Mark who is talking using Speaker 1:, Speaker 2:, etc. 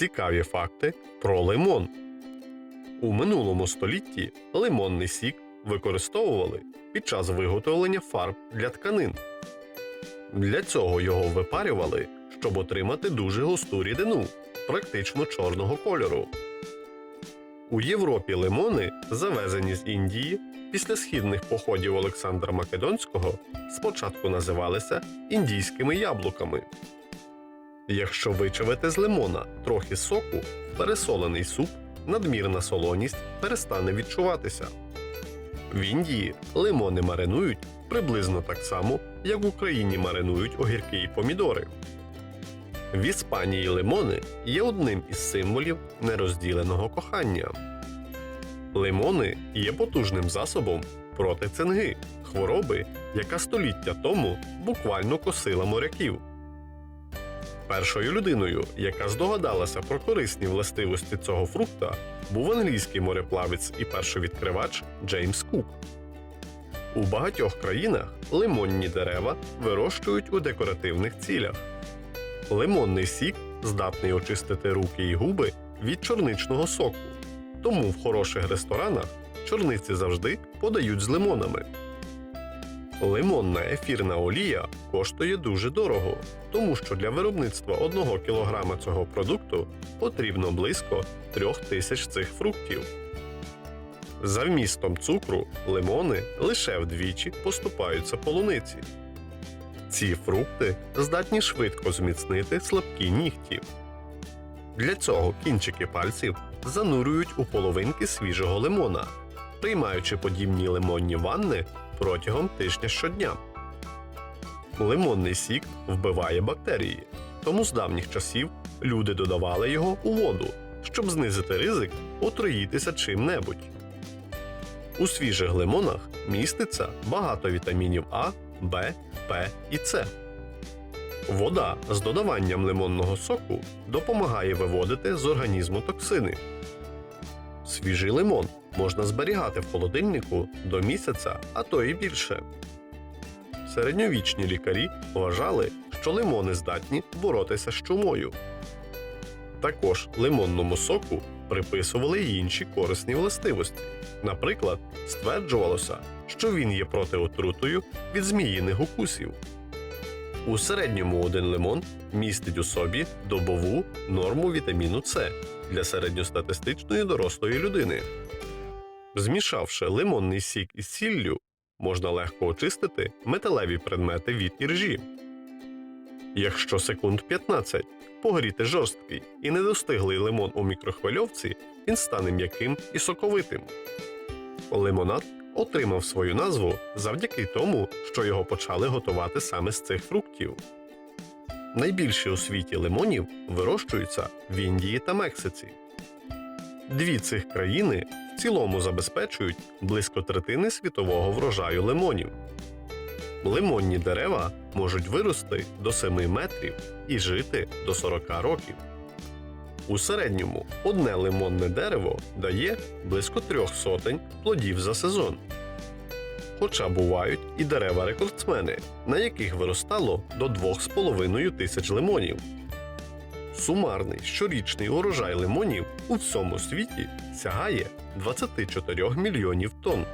Speaker 1: Цікаві факти про лимон. У минулому столітті лимонний сік використовували під час виготовлення фарб для тканин. Для цього його випарювали, щоб отримати дуже густу рідину, практично чорного кольору. У Європі лимони, завезені з Індії, після східних походів Олександра Македонського, спочатку називалися індійськими яблуками. Якщо вичавити з лимона трохи соку, пересолений суп, надмірна солоність перестане відчуватися. В Індії лимони маринують приблизно так само, як в Україні маринують огірки і помідори. В Іспанії лимони є одним із символів нерозділеного кохання. Лимони є потужним засобом проти цинги, хвороби, яка століття тому буквально косила моряків. Першою людиною, яка здогадалася про корисні властивості цього фрукта, був англійський мореплавець і першовідкривач Джеймс Кук. У багатьох країнах лимонні дерева вирощують у декоративних цілях. Лимонний сік здатний очистити руки і губи від чорничного соку, тому в хороших ресторанах чорниці завжди подають з лимонами. Лимонна ефірна олія коштує дуже дорого, тому що для виробництва 1 кг цього продукту потрібно близько 3 тисяч цих фруктів. За вмістом цукру лимони лише вдвічі поступаються полуниці. Ці фрукти здатні швидко зміцнити слабкі нігті. Для цього кінчики пальців занурюють у половинки свіжого лимона, приймаючи подібні лимонні ванни протягом тижня щодня. Лимонний сік вбиває бактерії, тому з давніх часів люди додавали його у воду, щоб знизити ризик отруїтися чим-небудь. У свіжих лимонах міститься багато вітамінів А, Б, П і С. Вода з додаванням лимонного соку допомагає виводити з організму токсини. Свіжий лимон можна зберігати в холодильнику до місяця, а то і більше. Середньовічні лікарі вважали, що лимони здатні боротися з чумою. Також лимонному соку приписували й інші корисні властивості. Наприклад, стверджувалося, що він є протиотрутою від зміїних укусів. У середньому один лимон містить у собі добову норму вітаміну С для середньостатистичної дорослої людини. Змішавши лимонний сік із сіллю, можна легко очистити металеві предмети від іржі. Якщо секунд 15 погріти жорсткий і недостиглий лимон у мікрохвильовці, він стане м'яким і соковитим. Лимонад отримав свою назву завдяки тому, що його почали готувати саме з цих фруктів. Найбільші у світі лимонів вирощуються в Індії та Мексиці. Дві цих країни в цілому забезпечують близько третини світового врожаю лимонів. Лимонні дерева можуть вирости до 7 метрів і жити до 40 років. У середньому одне лимонне дерево дає близько трьох сотень плодів за сезон. Хоча бувають і дерева-рекордсмени, на яких виростало до 2,5 тисяч лимонів. Сумарний щорічний урожай лимонів у всьому світі сягає 24 мільйонів тонн.